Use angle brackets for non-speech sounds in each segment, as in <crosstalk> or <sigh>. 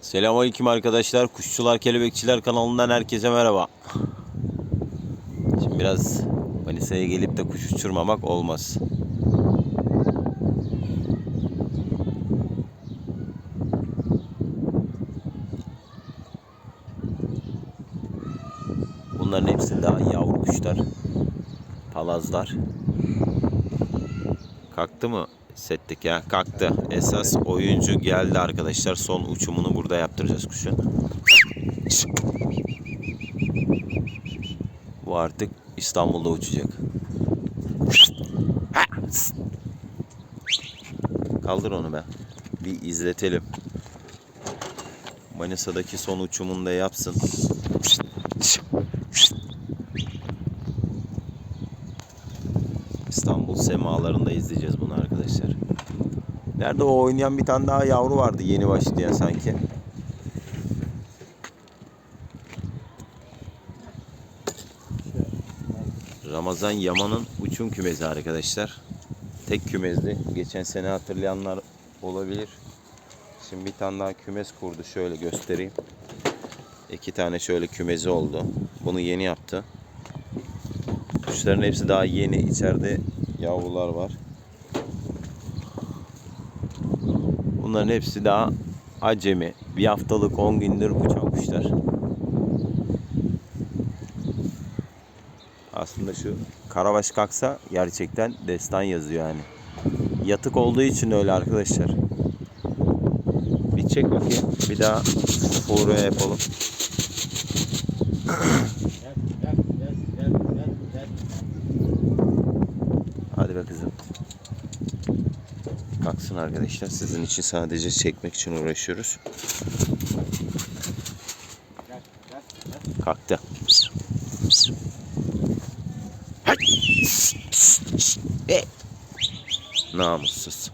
Selamünaleyküm arkadaşlar. Kuşçular Kelebekçiler kanalından herkese merhaba. Şimdi biraz Manisa'ya gelip de kuş uçurmamak olmaz. Bunların hepsi daha yavru kuşlar. Palazlar. Kalktı mı settik ya? Kalktı. Esas oyuncu geldi arkadaşlar. Son uçumunu burada yaptıracağız kuşun. Bu artık İstanbul'da uçacak. Kaldır onu be. Bir izletelim. Manisa'daki son uçumunu da yapsın. İstanbul semalarında izleyeceğiz bunu arkadaşlar. Nerede o oynayan bir tane daha yavru vardı yeni başlayan sanki. Ramazan Yaman'ın uçum kümesi arkadaşlar. Tek kümezdi. Geçen sene hatırlayanlar olabilir. Şimdi bir tane daha kümes kurdu. Şöyle göstereyim. İki tane şöyle kümezi oldu. Bunu yeni yaptı. Kuşların hepsi daha yeni. İçeride yavrular var. Bunların hepsi daha acemi. Bir haftalık 10 gündür uçan kuşlar. Aslında şu karabaş kalksa gerçekten destan yazıyor yani. Yatık olduğu için öyle arkadaşlar. Bir çek bakayım. Bir daha furuya yapalım. <clears throat> Hadi be kızım. Kalksın arkadaşlar. Sizin için sadece çekmek için uğraşıyoruz. Kalktı. Hey. Namussuz.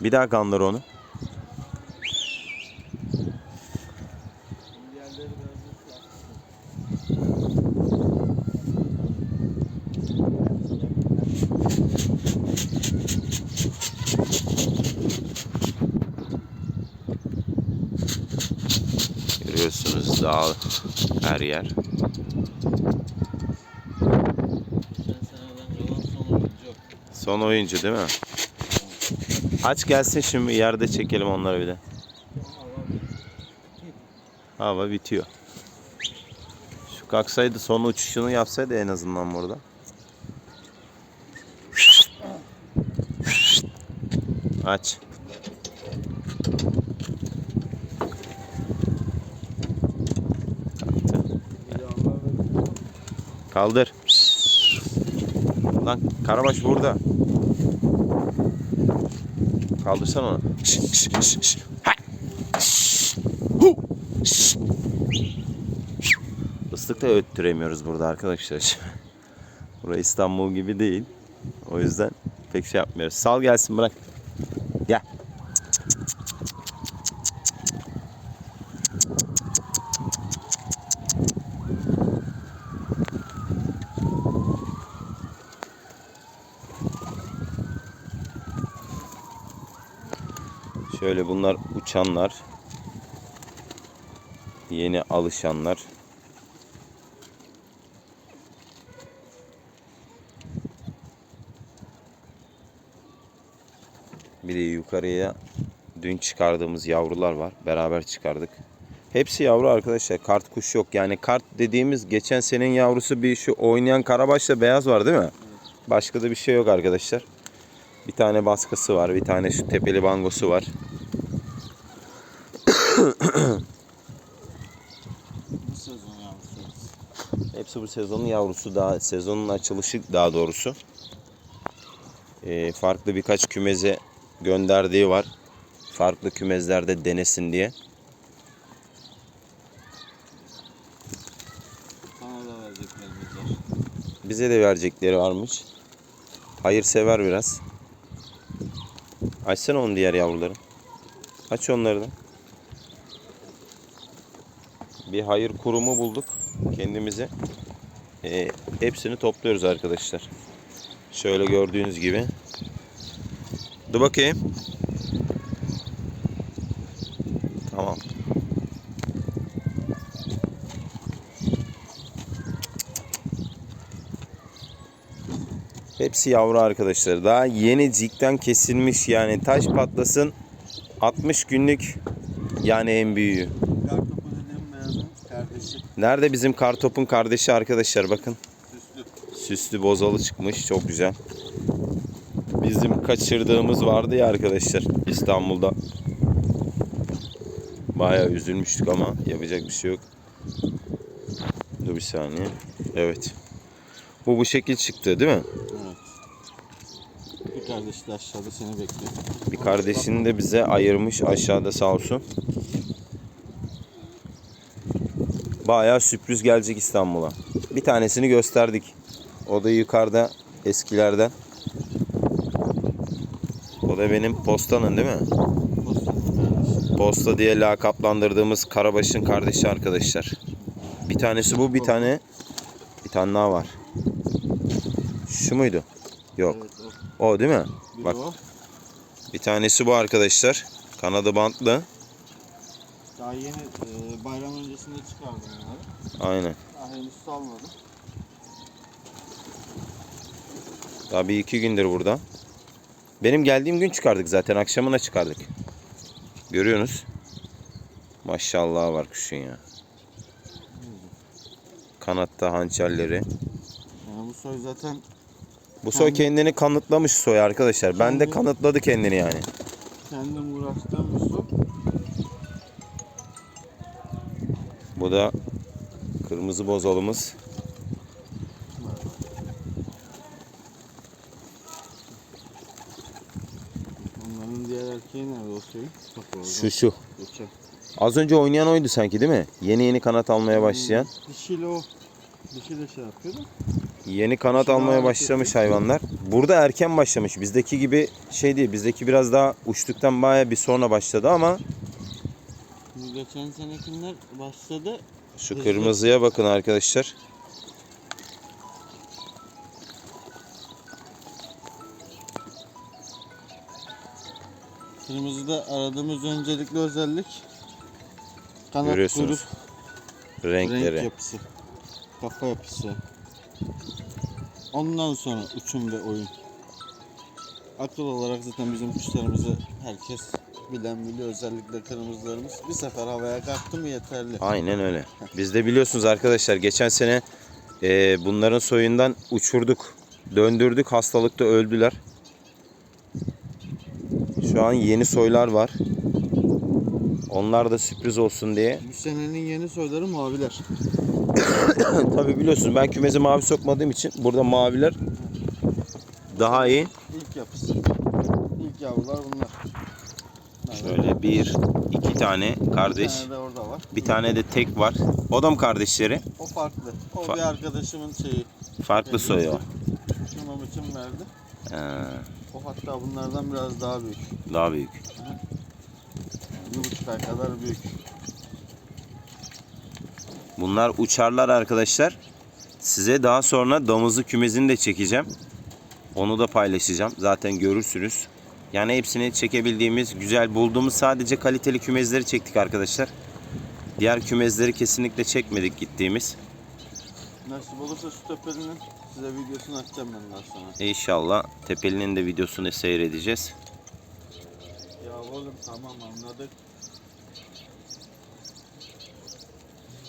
Bir daha kandır onu. Görüyorsunuz dağ her yer. Son oyuncu değil mi? Aç gelsin şimdi yerde çekelim onları bir de. Hava bitiyor. Şu kalksaydı son uçuşunu yapsaydı en azından burada. Aç. Kaldır. Lan Karabaş burada. Kaldırsana onu. Islık da öttüremiyoruz burada arkadaşlar. <laughs> Burası İstanbul gibi değil. O yüzden pek şey yapmıyoruz. Sal gelsin bırak. Gel. Şöyle bunlar uçanlar. Yeni alışanlar. Bir de yukarıya dün çıkardığımız yavrular var. Beraber çıkardık. Hepsi yavru arkadaşlar. Kart kuş yok. Yani kart dediğimiz geçen senenin yavrusu bir şu oynayan karabaşla beyaz var değil mi? Başka da bir şey yok arkadaşlar. Bir tane baskısı var. Bir tane şu tepeli bangosu var. Bu sezon yavrusu. Hepsi bu sezonun yavrusu daha sezonun açılışı daha doğrusu. Ee, farklı birkaç kümeze gönderdiği var. Farklı kümezlerde denesin diye. Bize de verecekleri varmış. Hayırsever biraz. Açsana onu diğer yavruları. Aç onları da. Bir hayır kurumu bulduk kendimize. Ee, hepsini topluyoruz arkadaşlar. Şöyle gördüğünüz gibi. Dur bakayım. Tamam. Hepsi yavru arkadaşlar. Daha yeni cikten kesilmiş yani taş patlasın 60 günlük yani en büyüğü. Kartopu dediğim beyazın kardeşi. Nerede bizim kartopun kardeşi arkadaşlar bakın. Süslü. Süslü bozalı çıkmış çok güzel. Bizim kaçırdığımız vardı ya arkadaşlar İstanbul'da. Bayağı üzülmüştük ama yapacak bir şey yok. Dur bir saniye. Evet. Bu bu şekil çıktı değil mi? Evet. Bir kardeş de aşağıda seni bekliyor. Bir kardeşini de bize ayırmış aşağıda sağ olsun. Bayağı sürpriz gelecek İstanbul'a. Bir tanesini gösterdik. O da yukarıda eskilerden. O da benim postanın değil mi? Posta diye lakaplandırdığımız Karabaş'ın kardeşi arkadaşlar. Bir tanesi bu, bir tane bir tane daha var. Şu muydu? Yok. O. Değil mi? Bak. Bir tanesi bu arkadaşlar. Kanadı bantlı. Daha yeni e, bayram öncesinde çıkardım bunları. Aynen. Daha henüz salmadım. Daha bir iki gündür burada. Benim geldiğim gün çıkardık zaten. Akşamına çıkardık. Görüyorsunuz. Maşallah var kuşun ya. Kanatta hançerleri. Yani bu soy zaten Bu soy kendini kanıtlamış soy arkadaşlar. Ben de Kendi- kanıtladı kendini yani. kendim uğraştığım bir soy. Bu da kırmızı bozalımız. Onların diğer erkeği nerede o orada. Şu şu. Az önce oynayan oydu sanki değil mi? Yeni yeni kanat almaya başlayan. Hmm, Dişiyle o. Dişi de şey yapıyordu. Yeni kanat Şuna almaya başlamış hayvanlar. Burada erken başlamış. Bizdeki gibi şey değil. Bizdeki biraz daha uçtuktan baya bir sonra başladı ama Bu geçen senekiler başladı. şu Hızlı. kırmızıya bakın arkadaşlar. Kırmızıda aradığımız öncelikli özellik kanat Görüyorsunuz. kuyruk, Renkleri. renk yapısı, kafa yapısı. Ondan sonra uçum ve oyun. Akıl olarak zaten bizim kuşlarımızı herkes bilen biliyor özellikle kırmızılarımız. Bir sefer havaya kalktı mı yeterli. Aynen öyle. Biz de biliyorsunuz arkadaşlar geçen sene e, bunların soyundan uçurduk. Döndürdük. Hastalıkta öldüler. Şu an yeni soylar var. Onlar da sürpriz olsun diye. Bu senenin yeni soyları maviler. <coughs> Tabi biliyorsunuz ben kümeze mavi sokmadığım için burada maviler daha iyi. İlk yapısı. İlk yavrular bunlar. Şöyle bir, iki tane Bir kardeş. tane de orada var. Bir tane de tek var. O da mı kardeşleri? O farklı. O Fa- bir arkadaşımın şeyi. Farklı soyu o. Şunun için verdi. Ha, O hatta bunlardan biraz daha büyük. daha büyük. Bir buçuk ay kadar büyük. Bunlar uçarlar arkadaşlar. Size daha sonra damızlı kümesini de çekeceğim. Onu da paylaşacağım. Zaten görürsünüz. Yani hepsini çekebildiğimiz, güzel bulduğumuz sadece kaliteli kümezleri çektik arkadaşlar. Diğer kümezleri kesinlikle çekmedik gittiğimiz. Nasip olursa şu tepelinin size videosunu atacağım ben daha sonra. İnşallah Tepeli'nin de videosunu seyredeceğiz. Ya oğlum tamam anladık.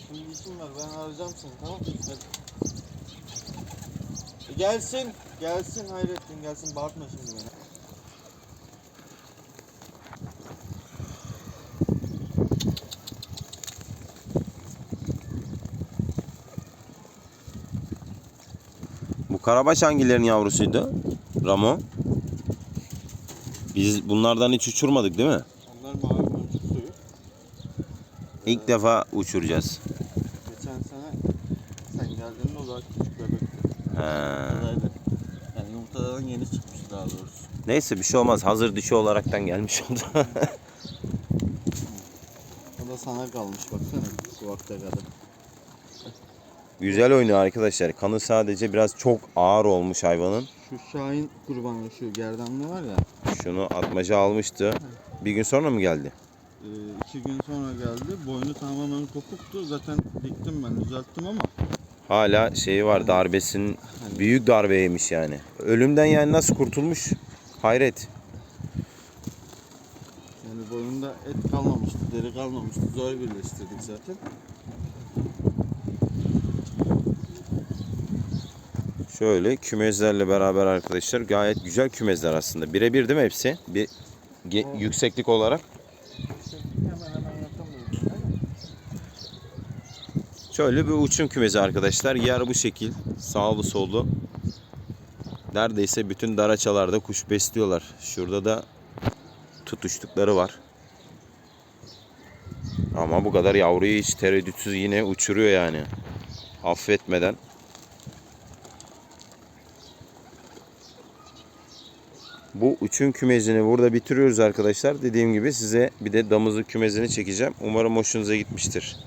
Şimdi işim var ben arayacağım seni tamam mı? Hadi. E gelsin. Gelsin Hayrettin gelsin bağırtma şimdi beni. Karabaş hangilerin yavrusuydu? Ramo. Biz bunlardan hiç uçurmadık değil mi? Onlar mavi suyu. İlk defa uçuracağız. Geçen sene sen geldiğinde o daha küçük bebekti. He. Yani yumurtadan yeni çıkmış daha doğrusu. Neyse bir şey olmaz. Hazır dişi olaraktan gelmiş oldu. <laughs> O da sana kalmış baksana bu vakte kadar. Güzel oynuyor arkadaşlar. Kanı sadece biraz çok ağır olmuş hayvanın. Şu Şahin kurbanı şu gerdanlı var ya. Şunu atmaca almıştı. Bir gün sonra mı geldi? e, iki gün sonra geldi. Boynu tamamen kopuktu. Zaten diktim ben düzelttim ama Hala şeyi var darbesinin büyük darbeymiş yani. Ölümden yani nasıl kurtulmuş? Hayret. yani boynunda et kalmamıştı, deri kalmamıştı. Zor birleştirdik zaten. Şöyle kümezlerle beraber arkadaşlar gayet güzel kümezler aslında. Birebir değil mi hepsi? Bir ge- yükseklik olarak. Hemen hemen. Şöyle bir uçum kümesi arkadaşlar. Yer bu şekil. Sağlı sollu. Neredeyse bütün daraçalarda kuş besliyorlar. Şurada da tutuştukları var. Ama bu kadar yavruyu hiç tereddütsüz yine uçuruyor yani. Affetmeden. Bu uçum kümesini burada bitiriyoruz arkadaşlar. Dediğim gibi size bir de damızlık kümesini çekeceğim. Umarım hoşunuza gitmiştir.